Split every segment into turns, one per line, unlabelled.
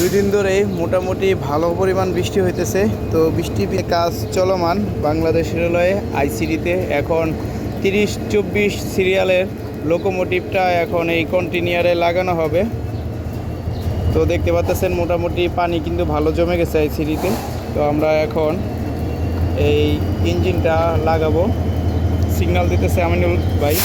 দুই দিন ধরে মোটামুটি ভালো পরিমাণ বৃষ্টি হইতেছে। তো বৃষ্টি কাজ চলমান বাংলাদেশ রেলওয়ে আইসিডিতে। এখন তিরিশ চব্বিশ সিরিয়ালের লোকোমোটিভটা এখন এই কন্টিনিয়ারে লাগানো হবে। তো দেখতে পাচ্ছেন মোটামুটি পানি কিন্তু ভালো জমে গেছে আইসিডিতে। তো আমরা এখন এই ইঞ্জিনটা লাগাবো। সিগন্যাল দিতেছে আমিনুল ভাই।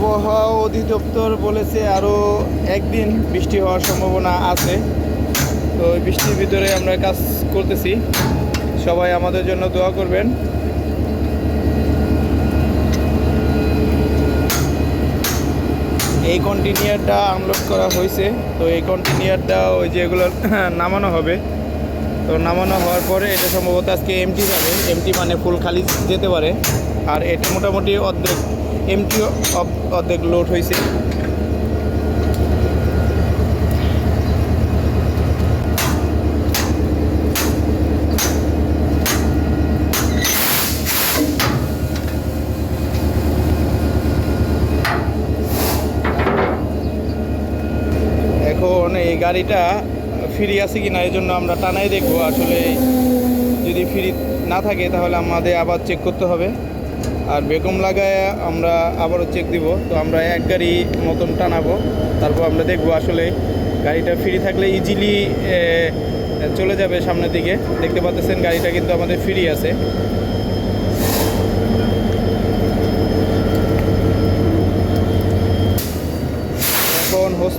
আবহাওয়া অধিদপ্তর বলেছে আরও একদিন বৃষ্টি হওয়ার সম্ভাবনা আছে। তো বৃষ্টির ভিতরে আমরা কাজ করতেছি। সবাই আমাদের জন্য দোয়া করবেন। এই কন্টিনিয়ারটা আনলোড করা হয়েছে। তো এই কন্টিনিয়ারটা ওই যেগুলো নামানো হবে। তো নামানো হওয়ার পরে এটা সম্ভবত আজকে এমটি যাবে এমটি মানে ফুল খালি যেতে পারে। আর এটা মোটামুটি অর্ধেক এমটি অর্ধেক লোড হয়েছে এখন এই গাড়িটা ফ্রি আছে কি না এই জন্য আমরা টানাই দেখব। আসলে যদি ফ্রি না থাকে, তাহলে আমাদের আবার চেক করতে হবে। আর বেকম লাগায় আমরা আবারও চেক দিব। তো আমরা এক গাড়ি মতন টানাবো। তারপর আমরা দেখব আসলে গাড়িটা ফ্রি থাকলে ইজিলি চলে যাবে সামনের দিকে। দেখতে পাচ্ছেন গাড়িটা কিন্তু আমাদের ফ্রি আছে। এখন হোস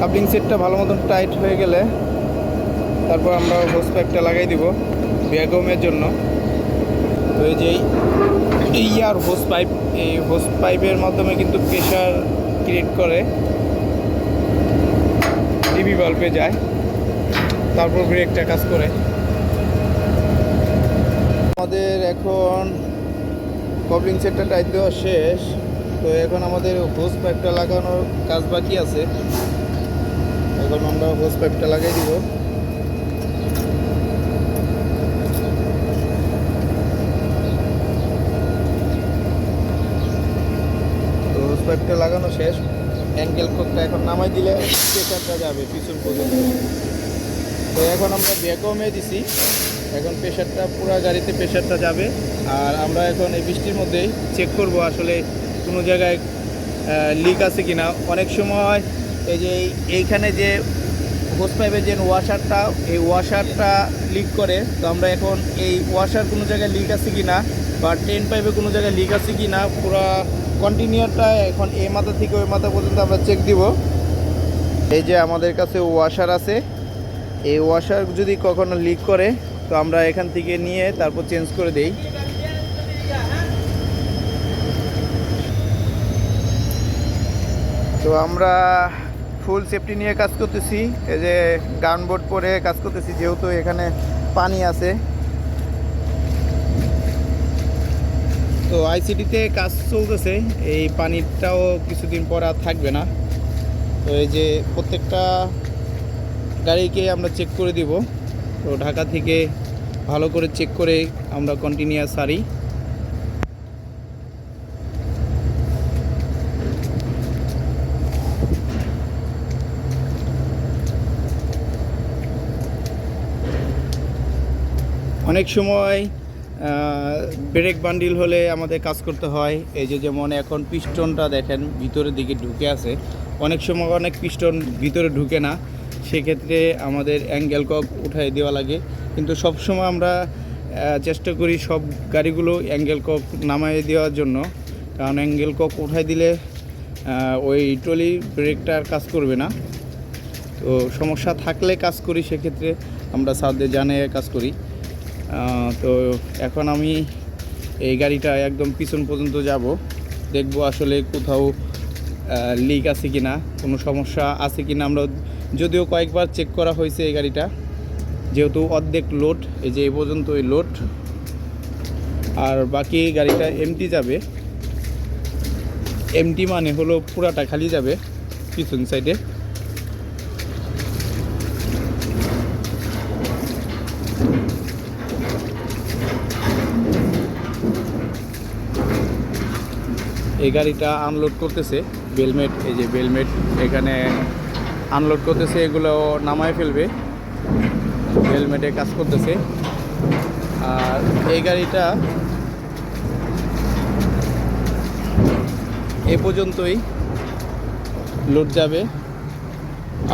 কাপলিং সেটটা ভালো মতন টাইট হয়ে গেলে তারপর আমরা হোস পাইপটা লাগাই দিব। ব্যাগমের জন্য। তো এই যে এই আর হোস পাইপ এই হোস পাইপের মাধ্যমে কিন্তু প্রেশার ক্রিয়েট করে। টিভি বাল্বে যায়, তারপর ব্রেকটা কাজ করে। আমাদের এখন কবলিং সেটটা টাইট দেওয়া শেষ। তো এখন আমাদের হোস পাইপটা লাগানোর কাজ বাকি আছে। এখন আমরা হোস পাইপটা লাগাই দিব। পাইপটা লাগানো শেষ। অ্যাঙ্কেল কোকটা এখন নামাই দিলে প্রেশারটা যাবে পিছন পর্যন্ত। তো এখন আমরা ব্যাকমে দিছি। এখন প্রেশারটা, পুরো গাড়িতে প্রেশারটা যাবে। আর আমরা এখন এই বৃষ্টির মধ্যেই চেক করব আসলে কোনো জায়গায় লিক আছে কি না অনেক সময় এই যে এইখানে যে হোস পাইপের যে ওয়াশারটা এই ওয়াশারটা লিক করে। তো আমরা এখন এই ওয়াশার কোনো জায়গায় লিক আছে কি না বা টেন পাইপে কোনো জায়গায় লিক আছে কি না, পুরো কন্টিনিউয়ারটা এখন এ মাথা থেকে ওই মাথা পর্যন্ত আমরা চেক দিব। এই যে আমাদের কাছে ওয়াশার আছে। এই ওয়াশার যদি কখনো লিক করে, তো আমরা এখান থেকে নিয়ে তারপর চেঞ্জ করে দেই। তো আমরা ফুল সেফটি নিয়ে কাজ করতেছি। এই যে গান বোর্ড পরে কাজ করতেছি, যেহেতু এখানে পানি আছে। তো আইসিটিতে কাজ চলতেছে। এই পানিটাও কিছুদিন পর আর থাকবে না। তো এই যে প্রত্যেকটা গাড়িকে আমরা চেক করে দিব। তো ঢাকা থেকে ভালো করে চেক করে আমরা কন্টিনিউয়াস সারি। অনেক সময় ব্রেক বান্ডিল হলে আমাদের কাজ করতে হয়। এই যে যেমন এখন পিস্টনটা দেখেন, ভিতরের দিকে ঢুকে আছে। অনেক সময় অনেক পিস্টন ভিতরে ঢুকে না। সেক্ষেত্রে আমাদের অ্যাঙ্গেল কক উঠাই দেওয়া লাগে। কিন্তু সব সময় আমরা চেষ্টা করি সব গাড়িগুলো অ্যাঙ্গেল কক নামাই দেওয়ার জন্য। কারণ অ্যাঙ্গেল কক উঠাই দিলে ওই ট্রলি ব্রেকটা আর কাজ করবে না। তো সমস্যা থাকলে কাজ করি, সেক্ষেত্রে আমরা সাউথে জানে কাজ করি। তো এখন আমি এই গাড়িটা একদম পিছন পর্যন্ত যাব। দেখব আসলে কোথাও লিক আছে কি না কোনো সমস্যা আছে কি না আমরা যদিও কয়েকবার চেক করা হয়েছে এই গাড়িটা, যেহেতু অর্ধেক লোড এই যে এই পর্যন্ত এই লোড আর বাকি গাড়িটা এমটি যাবে। এমটি মানে হলো পুরাটা খালি যাবে, পিছন সাইডে এই গাড়িটা আনলোড করতেছে। বেলমেট এই যে বেলমেট এখানে আনলোড করতেছে, এগুলো নামায় ফেলবে। হেলমেটে কাজ করতেছে। আর এই গাড়িটা এ পর্যন্তই লোড যাবে।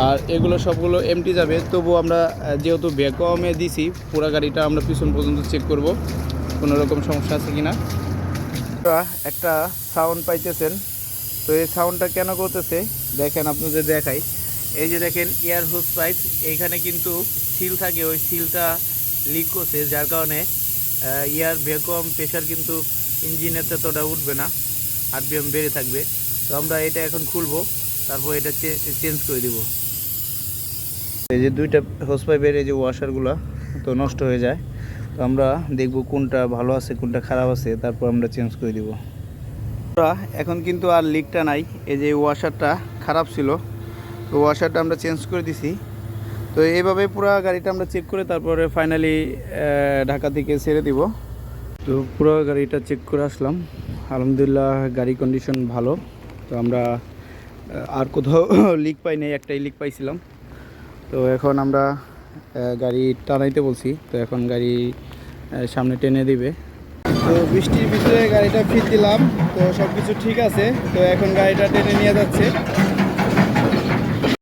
আর এগুলো সবগুলো এমটি যাবে। তবু আমরা, যেহেতু ভ্যাকুয়ামে দিছি, পুরো গাড়িটা আমরা পিছন পর্যন্ত চেক করব। কোনো রকম সমস্যা আছে কি না একটা সাউন্ড পাইতেছেন। তো এই সাউন্ডটা কেন করতেছে? দেখেন আপনাদের দেখাই। এই যে দেখেন এয়ার হোস পাইপ এইখানে কিন্তু সিল থাকে। ওই সিলটা লিক করছে, যার কারণে এয়ার ভ্যাকুয়াম প্রেশার কিন্তু ইঞ্জিনের ততটা উঠবে না আরপিএম বেড়ে থাকবে। তো আমরা এটা এখন খুলবো, তারপর এটা চেঞ্জ করে দিব। এই যে দুইটা হোস পাইপের এই যে ওয়াশারগুলো তো নষ্ট হয়ে যায়। তো আমরা দেখব কোনটা ভালো আছে, কোনটা খারাপ আছে, তারপর আমরা চেঞ্জ করে দিব। এখন কিন্তু আর লিকটা নাই। এই যে ওয়াশারটা খারাপ ছিল, তো ওয়াশারটা আমরা চেঞ্জ করে দিছি। তো এইভাবে পুরো গাড়িটা আমরা চেক করে তারপরে ফাইনালি ঢাকা থেকে ছেড়ে দিব। তো পুরো গাড়িটা চেক করে আসলাম। আলহামদুলিল্লাহ গাড়ি কন্ডিশন ভালো। তো আমরা আর কোথাও লিক পাই নাই, একটাই লিক পাইছিলাম। তো এখন আমরা গাড়ি টানাইতে বলছি। তো এখন গাড়ি সামনে টেনে দিবে। তো বৃষ্টির ভিতরে গাড়িটা ফিট দিলাম, তো সব কিছু ঠিক আছে, তো এখন গাড়িটা টেনে নিয়ে যাচ্ছে।